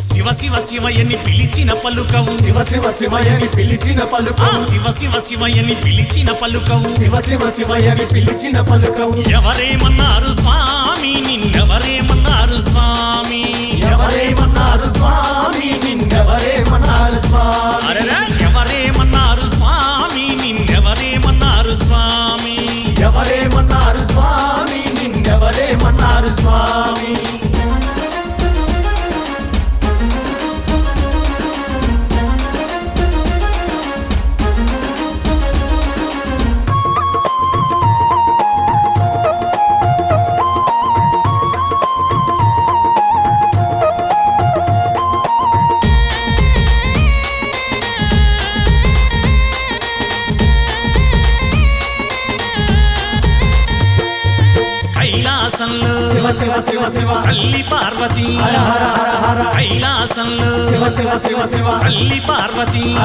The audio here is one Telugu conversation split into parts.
శివ శివ శివయని పిలిచిన పలుకవు. శివ శివ శివయని పిలిచిన పలుకవు. శివ శివ శివయని పిలిచిన పలుకవు. శివ శివ శివయని పిలిచిన పలుకవు. ఎవరేమన్నారు స్వామి నిన్నెవరేమన్నారు స్వామి? ఎవరేమన్నారు స్వామి నిన్నెవరేమన్నారు స్వామి? అరెరా ఎవరేమన్నారు స్వామి నిన్నెవరేమన్నారు స్వామి? ఎవరేమన్నారు పార్వతి. కైలాసంలో. తల్లి పార్వతి.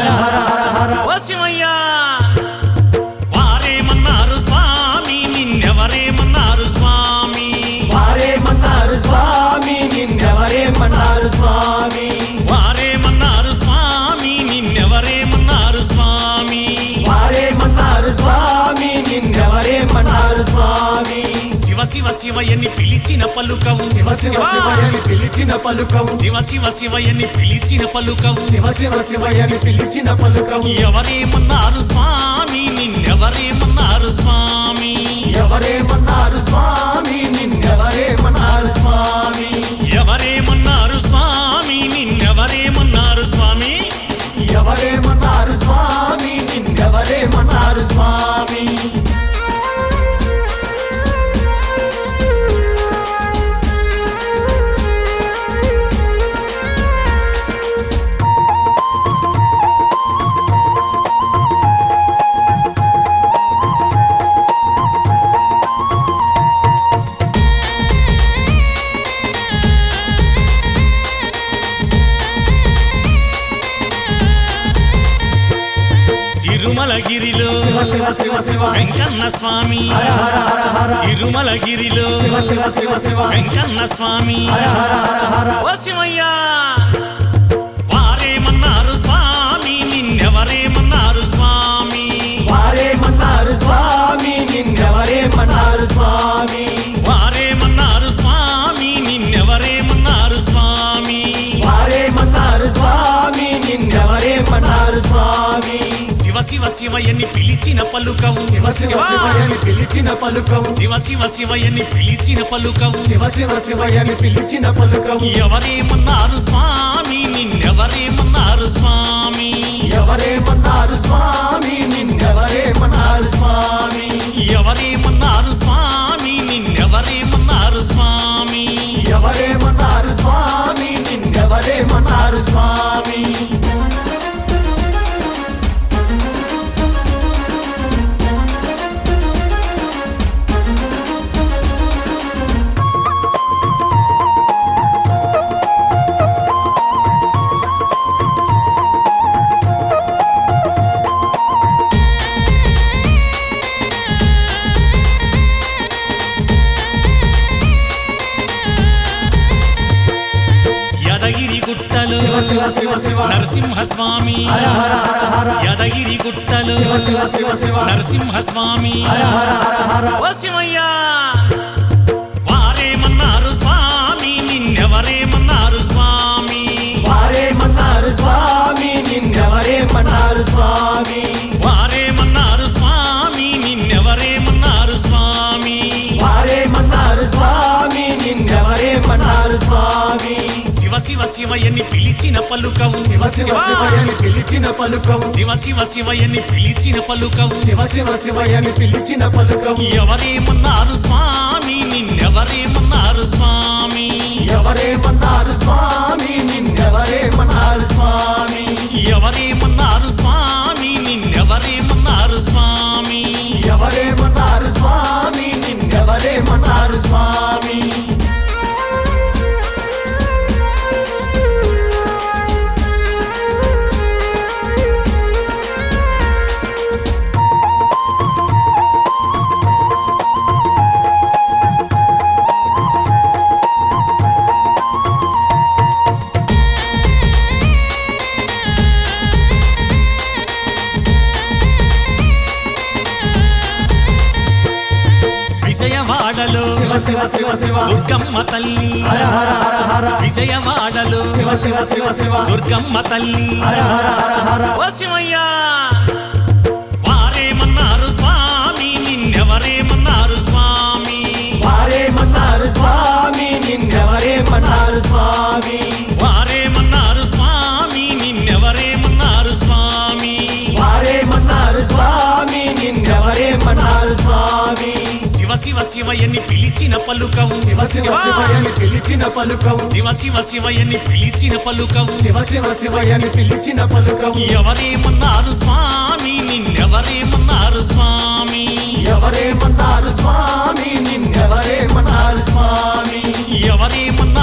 ఓ శివయ్యా. వారేమన్నారు స్వామి నిన్నెవరేమన్నారు స్వామి. వారేమన్నారు స్వామి నిన్నెవరేమన్నారు స్వామి. శివయని పిలిచిన పలుకవు. శివ శివ శివయని పిలిచిన పలుకవు. శివ శివ శివయని పిలిచిన పలుకవు. శివ శివ శివయని పిలిచిన పలుకవు. ఎవరేమన్నారు స్వామి? నిన్నెవరేమన్నారు స్వామి? ఎవరేమన్నారు స్వామి? నిన్నెవరేమన్నారు స్వామి? ఎవరేమన్నారు స్వామి? నిన్నెవరేమన్నారు స్వామి? ఎవరేమన్నారు స్వామి? నిన్నెవరేమన్నారు స్వామి? తిరుమలగిరిలో వెంకన్న స్వామి తిరుమలగిరిలో వెంకన్న స్వామి ఓ శివయ్యా. శివ శివ శివయని పిలిచిన పలుకవు. శివ శివ శివయని పిలిచిన పలుకవు. శివ శివ శివయని పిలిచిన పలుకవు. శివ శివ శివయని పిలిచిన పలుకవు. ఎవరేమన్నారు స్వామి నిన్నెవరేమన్నారు స్వామి నరసింహస్వామి. యదగిరి గుట్టలు. నరసింహస్వామి. ఓ శివయ్యా. వారేమన్నారు స్వామి నిన్నెవరేమన్నారు స్వామి. వారేమన్నారు స్వామి నిన్నెవరేమన్నారు స్వామి. వారేమన్నారు స్వామి నిన్నెవరేమన్నారు స్వామి. వారేమన్నారు స్వామి నిన్నెవరేమన్నారు స్వామి. శివ శివ శివయని పిలిచిన పలుకవు. శివ శివ శివయని పిలిచిన పలుకవు. శివ శివ శివయని పిలిచిన పలుకవు. శివ శివ శివయని పిలిచిన పలుకవు. ఎవరేమన్నారు స్వామి నిన్నెవరేమన్నారు స్వామి? ఎవరేమన్నారు స్వామి నిన్నెవరేమన్నారు విజయవాడలు. దుర్గమ్మ తల్లి. విజయవాడలు. దుర్గమ్మ తల్లి. శివయ్యా. పలుకవు. శివ శివ శివయని పిలిచిన పలుకవు. శివ శివ శివయ్యని పిలిచిన పలుకవు. శివ శివ శివయని పిలిచిన పలుకవు. ఎవరేమన్నారు స్వామి? నిన్నెవరేమన్నారు స్వామి? ఎవరేమన్నారు స్వామి? నిన్నెవరేమన్నారు స్వామి? ఎవరేమన్నారు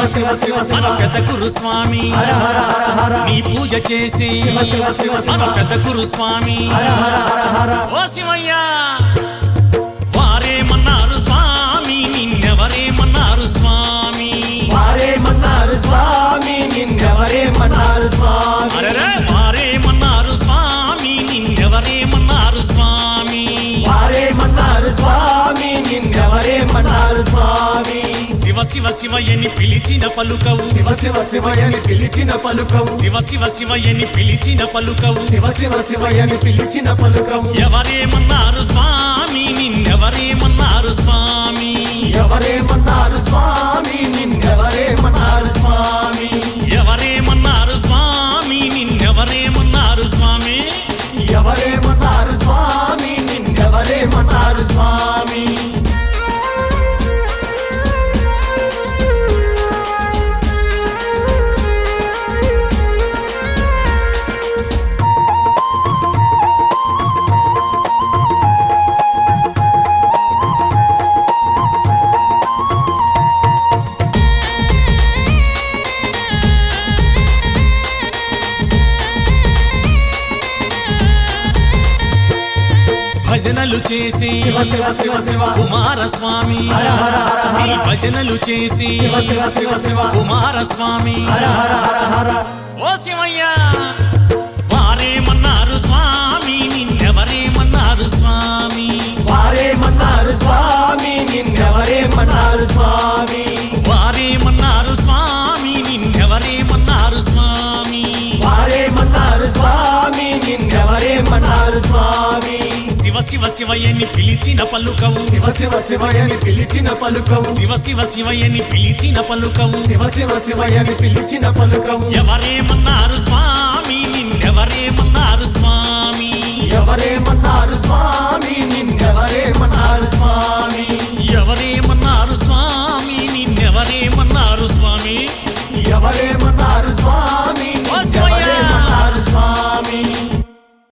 మన పెద్ద గురు స్వామి హర హర హర హర నీ పూజ చేసి మన పెద్ద గురు స్వామి హర హర హర హర. ఓ శివయ్య. శివ శివ శివయ్యని పిలిచిన పలుకవు. శివ శివ శివయని పిలిచిన పలుకవు. శివ శివ శివయ్యని పిలిచిన పలుకవు. శివ శివ శివయని పిలిచిన పలుకవు. ఎవరేమన్నారు స్వామి నిన్నెవరేమన్నారు స్వామి? ఎవరేమన్నారు స్వామి నిన్నెవరేమన్నారు స్వామి? చేసి కుమారస్వామి నీ భజనలు చేసి కుమారస్వామి ఓ శివయ్య వారేమన్నారు స్వామి నిన్నెవరేమన్నారు స్వామి? వారేమన్నారు స్వామి నిన్నెవరేమన్నారు స్వామి? శివ శివ శివయ్యని పిలిచిన పలుకవు. శివ శివ శివయని పిలిచిన పలుకవు. శివ శివ శివయ్యని పిలిచిన పలుకవు. శివ శివ శివయని పిలిచిన పలుకవు. ఎవరేమన్నారు స్వామి?